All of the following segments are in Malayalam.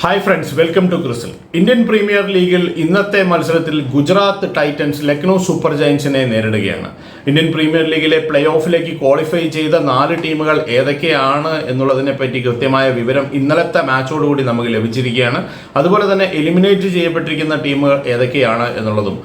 ഹായ് ഫ്രണ്ട്സ് വെൽക്കം ടു ക്രിസിൽ ഇന്ത്യൻ പ്രീമിയർ ലീഗിൽ ഇന്നത്തെ മത്സരത്തിൽ ഗുജറാത്ത് ടൈറ്റൻസ് ലക്നൗ സൂപ്പർ ജയൻസിനെ നേരിടുകയാണ്. ഇന്ത്യൻ പ്രീമിയർ ലീഗിലെ പ്ലേ ഓഫിലേക്ക് ക്വാളിഫൈ ചെയ്ത നാല് ടീമുകൾ ഏതൊക്കെയാണ് എന്നുള്ളതിനെ പറ്റി കൃത്യമായ വിവരം ഇന്നലത്തെ മാച്ചോടുകൂടി നമുക്ക് ലഭിച്ചിരിക്കുകയാണ്. അതുപോലെ തന്നെ എലിമിനേറ്റ് ചെയ്യപ്പെട്ടിരിക്കുന്ന ടീമുകൾ ഏതൊക്കെയാണ് എന്നുള്ളതും.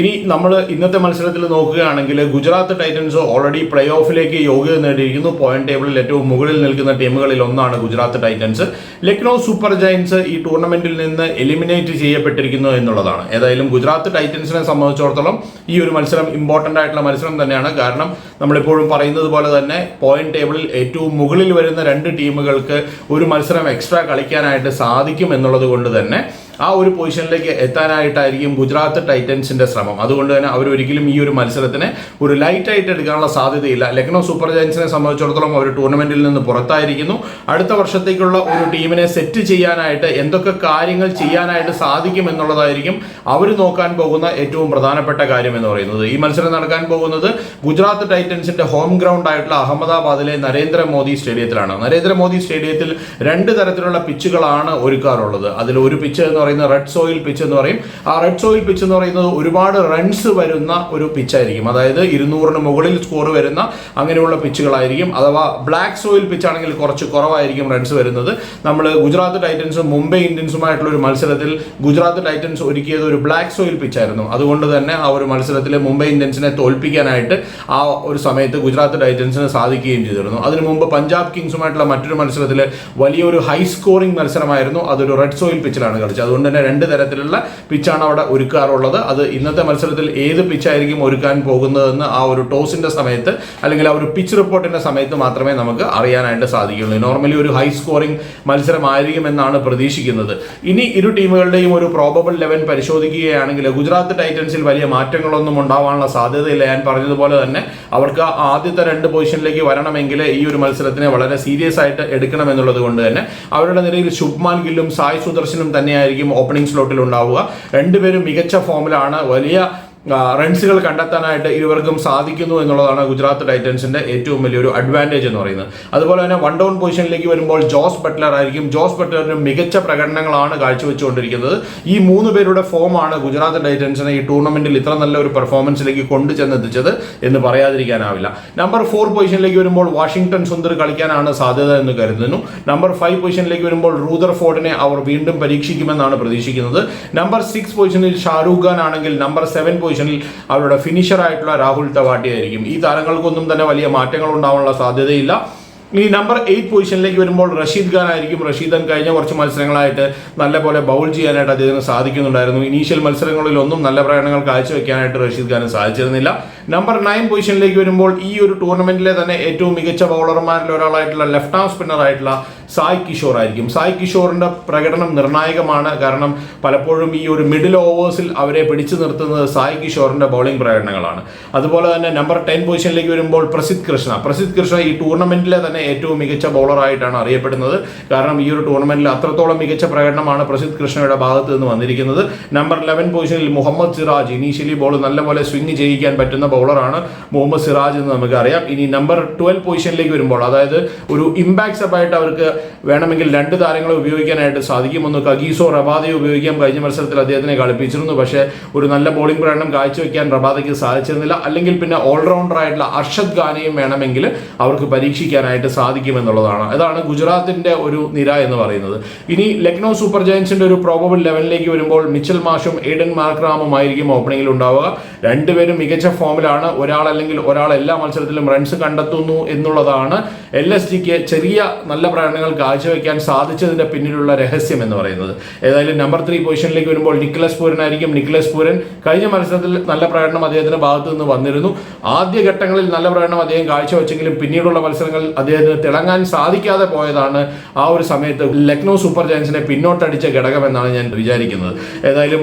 ഇനി നമ്മൾ ഇന്നത്തെ മത്സരത്തിൽ നോക്കുകയാണെങ്കിൽ ഗുജറാത്ത് ടൈറ്റൻസ് ഓൾറെഡി പ്ലേ ഓഫിലേക്ക് യോഗ്യത നേടിയിരിക്കുന്നു. പോയിന്റ് ടേബിളിൽ ഏറ്റവും മുകളിൽ നിൽക്കുന്ന ടീമുകളിൽ ഒന്നാണ് Gujarat Titans. Lucknow super giants ഈ ടൂർണമെന്റിൽ നിന്ന് എലിമിനേറ്റ് ചെയ്യപ്പെട്ടിരിക്കുന്നു എന്നുള്ളതാണ്. ഏതായാലും ഗുജറാത്ത് ടൈറ്റൻസിനെ സംബന്ധിച്ചിടത്തോളം ഈ ഒരു മത്സരം ഇമ്പോർട്ടന്റ് ആയിട്ടുള്ള മത്സരം തന്നെയാണ്. കാരണം നമ്മളിപ്പോഴും പറയുന്നത് പോലെ തന്നെ പോയിന്റ് ടേബിളിൽ ഏറ്റവും മുകളിൽ വരുന്ന രണ്ട് ടീമുകൾക്ക് ഒരു മത്സരം എക്സ്ട്രാ കളിക്കാനായിട്ട് സാധിക്കും എന്നുള്ളത് കൊണ്ട് തന്നെ ആ ഒരു പൊസിഷനിലേക്ക് എത്താനായിട്ടായിരിക്കും ഗുജറാത്ത് ടൈറ്റൻസിന്റെ ശ്രമം. അതുകൊണ്ട് തന്നെ അവർ ഒരിക്കലും ഈ ഒരു മത്സരത്തിനെ ഒരു ലൈറ്റ് ആയിട്ട് എടുക്കാനുള്ള സാധ്യതയില്ല. ലക്നൗ സൂപ്പർ ജയൻസിനെ സംബന്ധിച്ചിടത്തോളം അവർ ടൂർണമെന്റിൽ നിന്ന് പുറത്തായിരിക്കുന്നു. അടുത്ത വർഷത്തേക്കുള്ള ഒരു ടീമിനെ സെറ്റ് ചെയ്യാനായിട്ട് എന്തൊക്കെ കാര്യങ്ങൾ ചെയ്യാനായിട്ട് സാധിക്കും എന്നുള്ളതായിരിക്കും അവർ നോക്കാൻ പോകുന്ന ഏറ്റവും പ്രധാനപ്പെട്ട കാര്യം എന്ന് പറയുന്നത്. ഈ മത്സരം നടക്കാൻ പോകുന്നത് ഗുജറാത്ത് ടൈറ്റൻസിന്റെ ഹോം ഗ്രൗണ്ട് ആയിട്ടുള്ള അഹമ്മദാബാദിലെ നരേന്ദ്രമോദി സ്റ്റേഡിയത്തിലാണ്. നരേന്ദ്രമോദി സ്റ്റേഡിയത്തിൽ രണ്ട് തരത്തിലുള്ള പിച്ചുകളാണ് ഒരുക്കാറുള്ളത്. അതിൽ ഒരു പിച്ച് എന്ന് പറയുന്നത് റെഡ് സോയിൽ പിച്ച് എന്ന് പറയും. ആ റെഡ് സോയിൽ പിച്ച് എന്ന് പറയുന്നത് ഒരുപാട് റൺസ് വരുന്ന ഒരു പിച്ചായിരിക്കും അതായത് ഇരുന്നൂറിന് മുകളിൽ സ്കോർ വരുന്ന അങ്ങനെയുള്ള പിച്ചുകളായിരിക്കും അഥവാ ബ്ലാക്ക് സോയിൽ പിച്ച് ആണെങ്കിൽ കുറച്ച് കുറവായിരിക്കും റൺസ് വരുന്നത്. നമ്മൾ ഗുജറാത്ത് ടൈറ്റൻസും മുംബൈ ഇന്ത്യൻസുമായിട്ടുള്ള ഒരു മത്സരത്തിൽ ഗുജറാത്ത് ടൈറ്റൻസ് ഒരുക്കിയത് ഒരു ബ്ലാക്ക് സോയിൽ പിച്ചായിരുന്നു അതുകൊണ്ട് തന്നെ ആ ഒരു മത്സരത്തിൽ മുംബൈ ഇന്ത്യൻസിനെ തോൽപ്പിക്കാനായിട്ട് ആ ഒരു സമയത്ത് ഗുജറാത്ത് ടൈറ്റൻസിന് സാധിക്കുകയും ചെയ്തിരുന്നു. അതിനു മുമ്പ് പഞ്ചാബ് കിങ്സുമായിട്ടുള്ള മറ്റൊരു മത്സരത്തിൽ വലിയൊരു ഹൈ സ്കോറിംഗ് മത്സരമായിരുന്നു. അതൊരു റെഡ് സോയിൽ പിച്ചിലാണ് കളിച്ചത്. അതുകൊണ്ട് തന്നെ രണ്ട് തരത്തിലുള്ള പിച്ചാണ് അവിടെ ഒരുക്കാറുള്ളത്. അത് ഇന്നത്തെ മത്സരത്തിൽ ഏത് പിച്ചായിരിക്കും ഒരുക്കാൻ പോകുന്നതെന്ന് ആ ഒരു ടോസിന്റെ സമയത്ത് അല്ലെങ്കിൽ ആ ഒരു പിച്ച് റിപ്പോർട്ടിന്റെ സമയത്ത് മാത്രമേ നമുക്ക് അറിയാനായിട്ട് സാധിക്കുള്ളൂ. നോർമലി ഒരു ഹൈ സ്കോറിംഗ് മത്സരമായിരിക്കും എന്നാണ് പ്രതീക്ഷിക്കുന്നത്. ഇനി ഇരു ടീമുകളുടെയും ഒരു പ്രോബബിൾ ലെവൻ പരിശോധിക്കുകയാണെങ്കിൽ ഗുജറാത്ത് ടൈറ്റൻസിൽ വലിയ മാറ്റങ്ങളൊന്നും ഉണ്ടാവാനുള്ള സാധ്യതയില്ല. ഞാൻ പറഞ്ഞതുപോലെ തന്നെ അവർക്ക് ആദ്യത്തെ രണ്ട് പൊസിഷനിലേക്ക് വരണമെങ്കിൽ ഈ ഒരു മത്സരത്തിനെ വളരെ സീരിയസ് ആയിട്ട് എടുക്കണം എന്നുള്ളത് കൊണ്ട് തന്നെ അവരുടെ നിലയിൽ ശുഭ്മാൻ ഗില്ലും സായ് സുദർശനും തന്നെയായിരിക്കും ഓപ്പണിംഗ് സ്ലോട്ടിൽ ഉണ്ടാവുക. രണ്ടുപേരും മികച്ച ഫോമിലാണ്. വലിയ റൺസുകൾ കണ്ടെത്താനായിട്ട് ഇരുവർക്കും സാധിക്കുന്നു എന്നുള്ളതാണ് ഗുജറാത്ത് ടൈറ്റൻസിന്റെ ഏറ്റവും വലിയൊരു അഡ്വാന്റേജ് എന്ന് പറയുന്നത്. അതുപോലെ തന്നെ വൺ ഡൗൺ പൊസിഷനിലേക്ക് വരുമ്പോൾ ജോസ് ബട്ട്ലർ ആയിരിക്കും. ജോസ് ബട്ട്ലറിന് മികച്ച പ്രകടനങ്ങളാണ് കാഴ്ചവെച്ചുകൊണ്ടിരിക്കുന്നത്. ഈ മൂന്ന് പേരുടെ ഫോമാണ് ഗുജറാത്ത് ടൈറ്റൻസിനെ ഈ ടൂർണമെന്റിൽ ഇത്ര നല്ല ഒരു പെർഫോമൻസിലേക്ക് കൊണ്ടുചെന്നെത്തിച്ചത് എന്ന് പറയാതിരിക്കാനാവില്ല. നമ്പർ ഫോർ പൊസിഷനിലേക്ക് വരുമ്പോൾ വാഷിംഗ്ടൺ സുന്ദർ കളിക്കാനാണ് സാധ്യത എന്ന് കരുതുന്നു. നമ്പർ ഫൈവ് പൊസിഷനിലേക്ക് വരുമ്പോൾ റൂദർ ഫോർഡിനെ അവർ വീണ്ടും പരീക്ഷിക്കുമെന്നാണ് പ്രതീക്ഷിക്കുന്നത്. നമ്പർ സിക്സ് പൊസിഷനിൽ ഷാരൂഖ് ഖാൻ ആണെങ്കിൽ നമ്പർ സെവൻ പൊസിഷനിൽ അവരുടെ ഫിനിഷറായിട്ടുള്ള രാഹുൽ തവാട്ടി ആയിരിക്കും. ഈ താരങ്ങൾക്കൊന്നും തന്നെ വലിയ മാറ്റങ്ങൾ ഉണ്ടാവാനുള്ള സാധ്യതയില്ല. ഈ നമ്പർ എയ്റ്റ് പൊസിഷനിലേക്ക് വരുമ്പോൾ റഷീദ് ഖാൻ ആയിരിക്കും. റഷീദ് ഖാൻ കഴിഞ്ഞ കുറച്ച് മത്സരങ്ങളായിട്ട് നല്ലപോലെ ബൗൾ ചെയ്യാനായിട്ട് അദ്ദേഹത്തിന് സാധിക്കുന്നുണ്ടായിരുന്നു. ഇനീഷ്യൽ മത്സരങ്ങളിലൊന്നും നല്ല പ്രകടനങ്ങൾ കാഴ്ചവെക്കാനായിട്ട് റഷീദ് ഖാന് സാധിച്ചിരുന്നില്ല. നമ്പർ നയൻ പൊസിഷനിലേക്ക് വരുമ്പോൾ ഈ ഒരു ടൂർണമെന്റിലെ തന്നെ ഏറ്റവും മികച്ച ബൗളർമാരിൽ ഒരാളായിട്ടുള്ള ലെഫ്റ്റ് ആം സ്പിന്നർ ആയിട്ടുള്ള സായ് കിഷോർ ആയിരിക്കും. സായ് കിഷോറിന്റെ പ്രകടനം നിർണായകമാണ്. കാരണം പലപ്പോഴും ഈ ഒരു മിഡിൽ ഓവേഴ്സിൽ അവരെ പിടിച്ചു നിർത്തുന്നത് സായ് കിഷോറിന്റെ ബൗളിംഗ് പ്രകടനങ്ങളാണ്. അതുപോലെ തന്നെ നമ്പർ ടെൻ പൊസിഷനിലേക്ക് വരുമ്പോൾ പ്രസിദ്ധ് കൃഷ്ണ. പ്രസിദ്ധ് കൃഷ്ണ ഈ ടൂർണമെന്റിലെ തന്നെ ഏറ്റവും മികച്ച ബൗളറായിട്ടാണ് അറിയപ്പെടുന്നത്. കാരണം ഈ ഒരു ടൂർണമെന്റിൽ അത്രത്തോളം മികച്ച പ്രകടനമാണ് പ്രസിദ്ധ് കൃഷ്ണയുടെ ഭാഗത്ത് നിന്ന് വന്നിരിക്കുന്നത്. നമ്പർ ലെവൻ പൊസിഷനിൽ മുഹമ്മദ് സിറാജ് ഇനീഷ്യലി ബോൾ നല്ലപോലെ സ്വിംഗ് ചെയ്യിക്കാൻ പറ്റുന്ന ബൗളറാണ് മുഹമ്മദ് സിറാജ് എന്ന് നമുക്കറിയാം ഇനി നമ്പർ ട്വൽവ് പൊസിഷനിലേക്ക് വരുമ്പോൾ അതായത് ഒരു ഇമ്പാക്ട് സബായിട്ട് അവർക്ക് വേണമെങ്കിൽ രണ്ട് താരങ്ങളെ ഉപയോഗിക്കാനായിട്ട് സാധിക്കും ഒന്ന് കഗീസോ റബാദയെ ഉപയോഗിക്കാൻ കഴിഞ്ഞ മത്സരത്തിൽ അദ്ദേഹത്തിനെ കളിപ്പിച്ചിരുന്നു. പക്ഷേ ഒരു നല്ല ബോളിംഗ് പ്രകടനം കാഴ്ചവെക്കാൻ റബാദയ്ക്ക് സാധിച്ചിരുന്നില്ല. അല്ലെങ്കിൽ പിന്നെ ഓൾറൗണ്ടർ ആയിട്ടുള്ള അർഷദ് ഖാനെയും വേണമെങ്കിൽ അവർക്ക് പരീക്ഷിക്കാനായിട്ട് സാധിക്കുമെന്നുള്ളതാണ്. അതാണ് ഗുജറാത്തിന്റെ ഒരു നിര എന്ന് പറയുന്നത്. ഇനി ലക്നൗ സൂപ്പർ ജയൻസിന്റെ ഒരു പ്രോബബിൾ ലെവലിലേക്ക് വരുമ്പോൾ മിച്ചൽ മാഷും എയ്ഡൻ മാർക്രാമും ആയിരിക്കും ഓപ്പണിംഗിൽ ഉണ്ടാവുക. രണ്ടുപേരും മികച്ച ഫോമിലാണ് ഒരാൾ അല്ലെങ്കിൽ ഒരാൾ എല്ലാ മത്സരത്തിലും റൺസ് കണ്ടെത്തുന്നു എന്നുള്ളതാണ് എൽ എസ് ജിക്ക് ചെറിയ നല്ല പ്രകടനങ്ങൾ കാഴ്ചവെക്കാൻ സാധിച്ചതിന്റെ പിന്നിലുള്ള രഹസ്യം എന്ന് പറയുന്നത്. ഏതായാലും നമ്പർ ത്രീ പൊസിഷനിലേക്ക് വരുമ്പോൾ നിക്കലസ് പൂരൻ ആയിരിക്കും നിക്കലസ് പൂരൻ. കഴിഞ്ഞ മത്സരത്തിൽ നല്ല പ്രകടനം അദ്ദേഹത്തിന്റെ ഭാഗത്തു നിന്ന് വന്നിരുന്നു. ആദ്യ ഘട്ടങ്ങളിൽ നല്ല പ്രകടനം അദ്ദേഹം കാഴ്ചവെച്ചെങ്കിലും പിന്നീടുള്ള മത്സരങ്ങളിൽ അദ്ദേഹത്തിന് തിളങ്ങാൻ സാധിക്കാതെ പോയതാണ് ആ ഒരു സമയത്ത് ലക്നൗ സൂപ്പർ ജയൻസിനെ പിന്നോട്ടടിച്ച ഘടകം എന്നാണ് ഞാൻ വിചാരിക്കുന്നത്. ഏതായാലും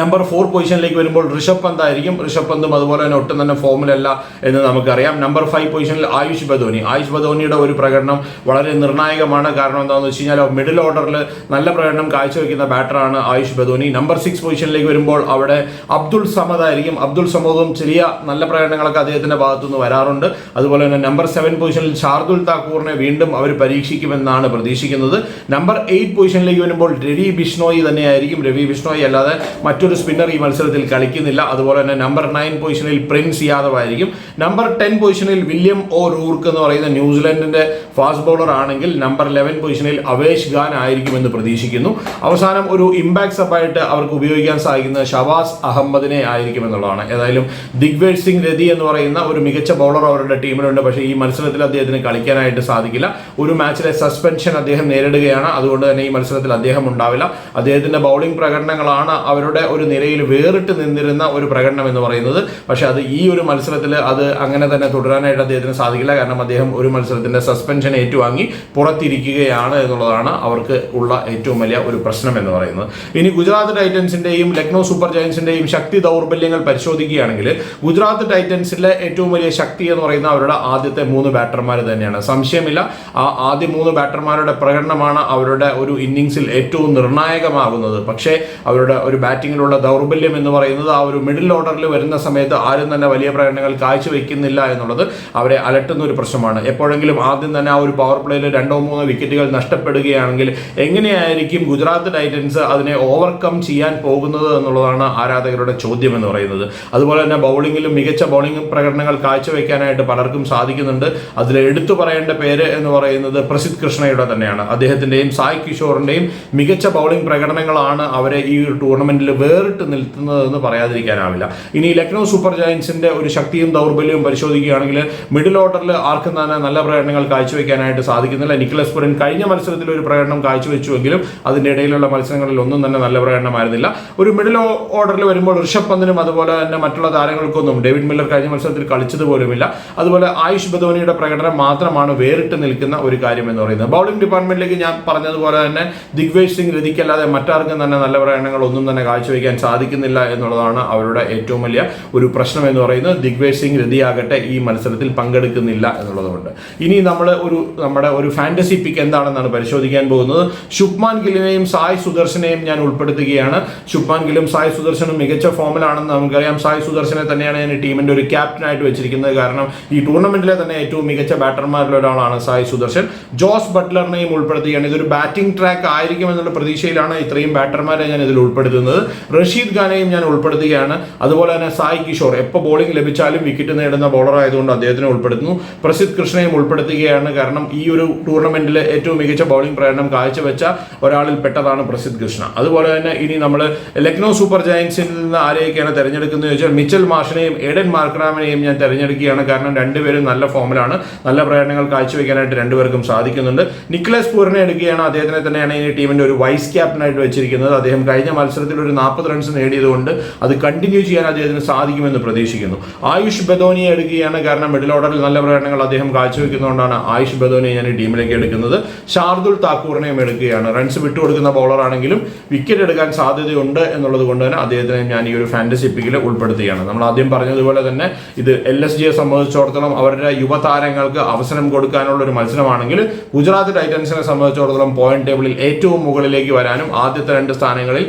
നമ്പർ ഫോർ പൊസിഷനിലേക്ക് വരുമ്പോൾ ഋഷഭ് പന്ത് ആയിരിക്കും. ഋഷഭ് പന്തും അതുപോലെ തന്നെ ഒട്ടും തന്നെ ഫോമിലല്ല എന്ന് നമുക്കറിയാം. നമ്പർ ഫൈവ് പൊസിഷനിൽ ആയുഷ് ബദോനി. ആയുഷ് ബദോനിയുടെ ഒരു പ്രകടനം വളരെ നിർണായകമാണ്. കാരണം എന്താണെന്ന് വെച്ച് കഴിഞ്ഞാൽ മിഡിൽ ഓർഡറിൽ നല്ല പ്രകടനം കാഴ്ചവെക്കുന്ന ബാറ്ററാണ് ആയുഷ് ബദോനി. നമ്പർ സിക്സ് പൊസിഷനിലേക്ക് വരുമ്പോൾ അവിടെ അബ്ദുൾ സമദ് ആയിരിക്കും. അബ്ദുൾ സമദും ചെറിയ നല്ല പ്രകടനങ്ങളൊക്കെ അദ്ദേഹത്തിന്റെ ഭാഗത്തുനിന്ന് വരാറുണ്ട്. അതുപോലെ തന്നെ നമ്പർ സെവൻ പൊസിഷനിൽ ഷാർദുൽ താക്കൂറിനെ വീണ്ടും അവർ പരീക്ഷിക്കുമെന്നാണ് പ്രതീക്ഷിക്കുന്നത്. നമ്പർ എയ്റ്റ് പൊസിഷനിലേക്ക് വരുമ്പോൾ രവി ബിഷ്ണോയി തന്നെയായിരിക്കും. രവി ബിഷ്ണോയി അല്ലാതെ മറ്റൊരു സ്പിന്നർ ഈ മത്സരത്തിൽ കളിക്കുന്നില്ല. അതുപോലെ തന്നെ നമ്പർ നയൻ പൊസിഷനിൽ പ്രിൻസ് യാദവ് ആയിരിക്കും നമ്പർ ടെൻ പൊസിഷനിൽ വില്യം ഓ റൂർക്ക് എന്ന് പറയുന്ന ന്യൂസിലൻഡിന്റെ ഫാസ്റ്റ് ബൗളർ ആണെങ്കിൽ നമ്പർ ലെവൻ പൊസിഷനിൽ അവേഷ് ഖാൻ ആയിരിക്കുമെന്ന് പ്രതീക്ഷിക്കുന്നു. അവസാനം ഒരു ഇമ്പാക്ട് സപ്പായിട്ട് അവർക്ക് ഉപയോഗിക്കാൻ സാധിക്കുന്ന ഷവാസ് അഹമ്മദിനെ ആയിരിക്കും എന്നുള്ളതാണ് ഏതായാലും ദിഗ്വേജ് സിംഗ് രതി എന്ന് പറയുന്ന ഒരു മികച്ച ബൗളർ അവരുടെ ടീമിലുണ്ട്. പക്ഷേ ഈ മത്സരത്തിൽ അദ്ദേഹത്തിന് കളിക്കാനായിട്ട് സാധിക്കില്ല. ഒരു മാച്ചിലെ സസ്പെൻഷൻ അദ്ദേഹം നേരിടുകയാണ്. അതുകൊണ്ട് തന്നെ ഈ മത്സരത്തിൽ അദ്ദേഹം ഉണ്ടാവില്ല. അദ്ദേഹത്തിന്റെ ബൗളിംഗ് പ്രകടനങ്ങളാണ് അവരുടെ ഒരു നിരയിൽ വേറിട്ട് നിന്നിരുന്ന ഒരു പ്രകടനം എന്ന് പറയുന്നത്. പക്ഷേ അത് ഈ ഒരു മത്സരത്തിൽ അത് അങ്ങനെ തന്നെ തുടരാനായിട്ട് അദ്ദേഹത്തിന് സാധിക്കില്ല. കാരണം അദ്ദേഹം ഒരു മത്സരത്തിന്റെ സസ്പെൻഷൻ ഏറ്റുവാങ്ങി പുറത്തിരിക്കുകയാണ് എന്നുള്ളതാണ് അവർക്ക് ഉള്ള ഏറ്റവും വലിയ ഒരു പ്രശ്നം എന്ന് പറയുന്നത്. ഇനി ഗുജറാത്ത് ടൈറ്റൻസിന്റെയും ലക്നൗ സൂപ്പർ ജയൻസിന്റെയും ശക്തി ദൗർബല്യങ്ങൾ പരിശോധിക്കുകയാണെങ്കിൽ ഗുജറാത്ത് ടൈറ്റൻസിലെ ഏറ്റവും വലിയ ശക്തി എന്ന് പറയുന്ന അവരുടെ ആദ്യത്തെ മൂന്ന് ബാറ്റർമാർ തന്നെയാണ്. സംശയമില്ല. ആ ആദ്യ മൂന്ന് ബാറ്റർമാരുടെ പ്രകടനമാണ് അവരുടെ ഒരു ഇന്നിംഗ്സിൽ ഏറ്റവും നിർണായകമാകുന്നത്. പക്ഷേ അവരുടെ ഒരു ബാറ്റിങ്ങിലുള്ള ദൗർബല്യം എന്ന് പറയുന്നത് ആ ഒരു മിഡിൽ ഓർഡറിൽ വരുന്ന സമയത്ത് ആരും തന്നെ വലിയ പ്രകടനങ്ങൾ കാഴ്ചവെക്കുന്നില്ല എന്നുള്ളത് അവരെ അലട്ടുന്ന ഒരു പ്രശ്നമാണ്. എപ്പോഴെങ്കിലും ആദ്യം തന്നെ ആ ഒരു പവർ പ്ലേയിൽ രണ്ടോ മൂന്നോ വിക്കറ്റുകൾ നഷ്ടപ്പെടുകയാണെങ്കിൽ എങ്ങനെയായിരിക്കും ഗുജറാത്ത് ടൈറ്റൻസ് അതിനെ ഓവർകം ചെയ്യാൻ പോകുന്നത് എന്നുള്ളതാണ് ആരാധകരുടെ ചോദ്യം എന്ന് പറയുന്നത്. അതുപോലെ തന്നെ ബൗളിങ്ങിലും മികച്ച ബൗളിംഗ് പ്രകടനങ്ങൾ കാഴ്ചവെക്കാനായിട്ട് പലർക്കും സാധിക്കുന്നുണ്ട്. അതിൽ എടുത്തു പറയേണ്ട പേര് എന്ന് പറയുന്നത് പ്രസിദ്ധ് കൃഷ്ണയുടെ തന്നെയാണ്. അദ്ദേഹത്തിന്റെയും സായ് കിഷോറിന്റെയും മികച്ച ബൗളിംഗ് പ്രകടനങ്ങളാണ് അവരെ ഈ ടൂർണമെന്റിൽ വേറിട്ട് നിൽക്കുന്നതെന്ന് പറയാതിരിക്കാനാവില്ല. ഇനി ലക്നൗ സൂപ്പർ ജയൻസിന്റെ ഒരു ശക്തിയും ദൗർബല്യവും പരിശോധിക്കുകയാണെങ്കിൽ മിഡിൽ ഓർഡറിൽ ആർക്കും തന്നെ നല്ല പ്രകടനങ്ങൾ കാഴ്ചവെക്കാനായിട്ട് സാധിക്കുന്നില്ല. നിക്കലസ് പുരൻ കഴിഞ്ഞ മത്സരത്തിൽ ഒരു പ്രകടനം കാഴ്ചവെച്ചുവെങ്കിലും അതിന്റെ ഇടയിലുള്ള മത്സരങ്ങളിൽ ഒന്നും തന്നെ നല്ല പ്രകടനമായിരുന്നില്ല. ഒരു മിഡിൽ ഓർഡറിൽ വരുമ്പോൾ ഋഷഭ് പന്തിനും അതുപോലെ തന്നെ മറ്റുള്ള താരങ്ങൾക്കൊന്നും ഡേവിഡ് മില്ലർ കഴിഞ്ഞ മത്സരത്തിൽ കളിച്ചത് പോലുമില്ല. അതുപോലെ ആയുഷ് ബദോനിയുടെ പ്രകടനം മാത്രമാണ് വേറിട്ട് നിൽക്കുന്ന ഒരു കാര്യം എന്ന് പറയുന്നത്. ബൗളിംഗ് ഡിപ്പാർട്ട്മെന്റിലേക്ക് ഞാൻ പറഞ്ഞതുപോലെ തന്നെ ദിഗ്വേജ് സിംഗ് രതിക്കല്ലാതെ മറ്റാർക്കും തന്നെ നല്ല പ്രകടനങ്ങൾ ഒന്നും തന്നെ കാഴ്ചവെക്കാൻ സാധിക്കുന്നില്ല എന്നുള്ളതാണ് അവരുടെ ഏറ്റവും വലിയ ഒരു പ്രശ്നം എന്ന് പറയുന്നത്. ദിഗ്വേജ് സിംഗ് രതിയാകട്ടെ ഈ മത്സരത്തിൽ പങ്കെടുക്കുന്നില്ല എന്നുള്ളതുകൊണ്ട്. ഇനി നമ്മൾ ഒരു നമ്മുടെ ഒരു ഫാന്റസി പിക്ക് എന്താണെന്നാണ് പരിശോധിക്കാൻ പോകുന്നത്. ശുഭ്മാൻ ഗിലിനെയും സായ് സുദർശനെയും ഞാൻ ഉൾപ്പെടുത്തുകയാണ്. ശുഭ്മാൻ ഗിലും സായ് സുദർശനും മികച്ച ഫോമിലാണെന്ന് നമുക്കറിയാം. സായ് സുദർശനെ തന്നെയാണ് ഞാൻ ടീമിന്റെ ഒരു ക്യാപ്റ്റനായിട്ട് വെച്ചിരിക്കുന്നത്. കാരണം ഈ ടൂർണമെന്റിലെ തന്നെ ഏറ്റവും മികച്ച ബാറ്റർമാരിൽ ഒരാളാണ് സായ് സുദർശൻ. ജോസ് ബട്ട്ലറിനെയും ഉൾപ്പെടുത്തുകയാണ്. ഇതൊരു ബാറ്റിംഗ് ട്രാക്ക് ആയിരിക്കും എന്നുള്ള പ്രതീക്ഷയിലാണ് ഇത്രയും ബാറ്റർമാരെ ഞാൻ ഇതിൽ ഉൾപ്പെടുത്തുന്നത്. റഷീദ് ഖാനെയും ഞാൻ ഉൾപ്പെടുത്തുകയാണ്. അതുപോലെ തന്നെ സായി കിഷോർ എപ്പോൾ ബോളിംഗ് ലഭിച്ചാലും വിക്കറ്റ് നേടുന്ന ബോളർ ആയതുകൊണ്ട് അദ്ദേഹത്തിനെ ഉൾപ്പെടുത്തുന്നു. പ്രസിദ്ധ് കൃഷ്ണയും ഉൾപ്പെടുത്തുകയാണ്. കാരണം ഈ ഒരു ടൂർണമെന്റിൽ ഏറ്റവും മികച്ച ബൗളിംഗ് പ്രകടനം കാഴ്ചവെച്ച ഒരാളിൽ പെട്ടതാണ് പ്രസിദ്ധ് കൃഷ്ണ. അതുപോലെ തന്നെ ഇനി നമ്മൾ ലക്നൗ സൂപ്പർ ജയൻസിൽ നിന്ന് ആരെയൊക്കെയാണ് തിരഞ്ഞെടുക്കുന്നത് ചോദിച്ചാൽ മിച്ചൽ മാഷിനെയും എഡൻ മാർക്രാമിനെയും ഞാൻ തിരഞ്ഞെടുക്കുകയാണ്. കാരണം രണ്ടുപേരും നല്ല ഫോമിലാണ്. നല്ല പ്രകടനങ്ങൾ കാഴ്ചവെക്കാനായിട്ട് രണ്ടുപേർക്കും സാധിക്കുന്നുണ്ട്. നിക്ലസ് പൂറിനെ എടുക്കുകയാണ്. അദ്ദേഹത്തിനെ തന്നെയാണ് ഈ ടീമിന്റെ ഒരു വൈസ് ക്യാപ്റ്റനായിട്ട് വെച്ചിരിക്കുന്നത്. അദ്ദേഹം കഴിഞ്ഞ മത്സരത്തിൽ ഒരു റൺസ് നേടിയതുകൊണ്ട് അത് കണ്ടിന്യൂ ചെയ്യാൻ അദ്ദേഹത്തിന് സാധിക്കുമെന്ന് പ്രതീക്ഷിക്കുന്നു. ആയുഷ് ബദോനിയെ എടുക്കുകയാണ് കാരണം മിഡിൽ ഓർഡറിൽ നല്ല പ്രകടനങ്ങൾ അദ്ദേഹം കാഴ്ചവെക്കുന്നതുകൊണ്ടാണ് ആയുഷ് ബദോനിയെ ഞാൻ ഈ ടീമിലേക്ക് എടുക്കുന്നത്. ഷാർദുൽ താക്കൂറിനെയും എടുക്കുകയാണ്. റൺസ് വിട്ടുകൊടുക്കുന്ന ബോളറാണെങ്കിലും വിക്കറ്റ് എടുക്കാൻ സാധ്യതയുണ്ട് എന്നുള്ളത് കൊണ്ട് തന്നെ അദ്ദേഹത്തിനെ ഞാൻ ഈ ഒരു ഫാന്റസി പിക്കിൽ ഉൾപ്പെടുത്തുകയാണ്. നമ്മൾ ആദ്യം പറഞ്ഞതുപോലെ തന്നെ ഇത് എൽ എസ് ജിയെ സംബന്ധിച്ചിടത്തോളം അവരുടെ യുവതാരങ്ങൾക്ക് അവസരം കൊടുക്കാനുള്ള ഒരു മത്സരമാണെങ്കിൽ ഗുജറാത്ത് ടൈറ്റൻസിനെ സംബന്ധിച്ചിടത്തോളം പോയിന്റ് ടേബിളിൽ ഏറ്റവും മുകളിലേക്ക് വരാനും ആദ്യത്തെ രണ്ട് സ്ഥാനങ്ങളിൽ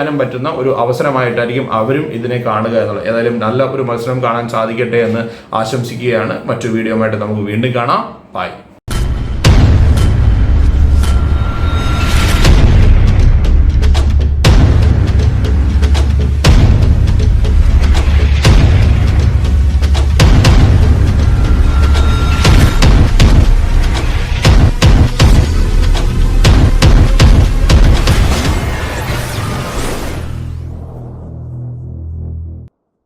നിലയുറപ്പിക്കാനും പറ്റുന്ന ഒരു അവസരമായിട്ടായിരിക്കും അവരും ഇതിനെ കാണുക എന്നുള്ളത്. ഏതായാലും നല്ല ഒരു മത്സരം കാണാൻ സാധിക്കട്ടെ എന്ന് ആശംസിക്കുകയാണ്. മറ്റു വീഡിയോ നമുക്ക് വീണ്ടും കാണാം. ബൈ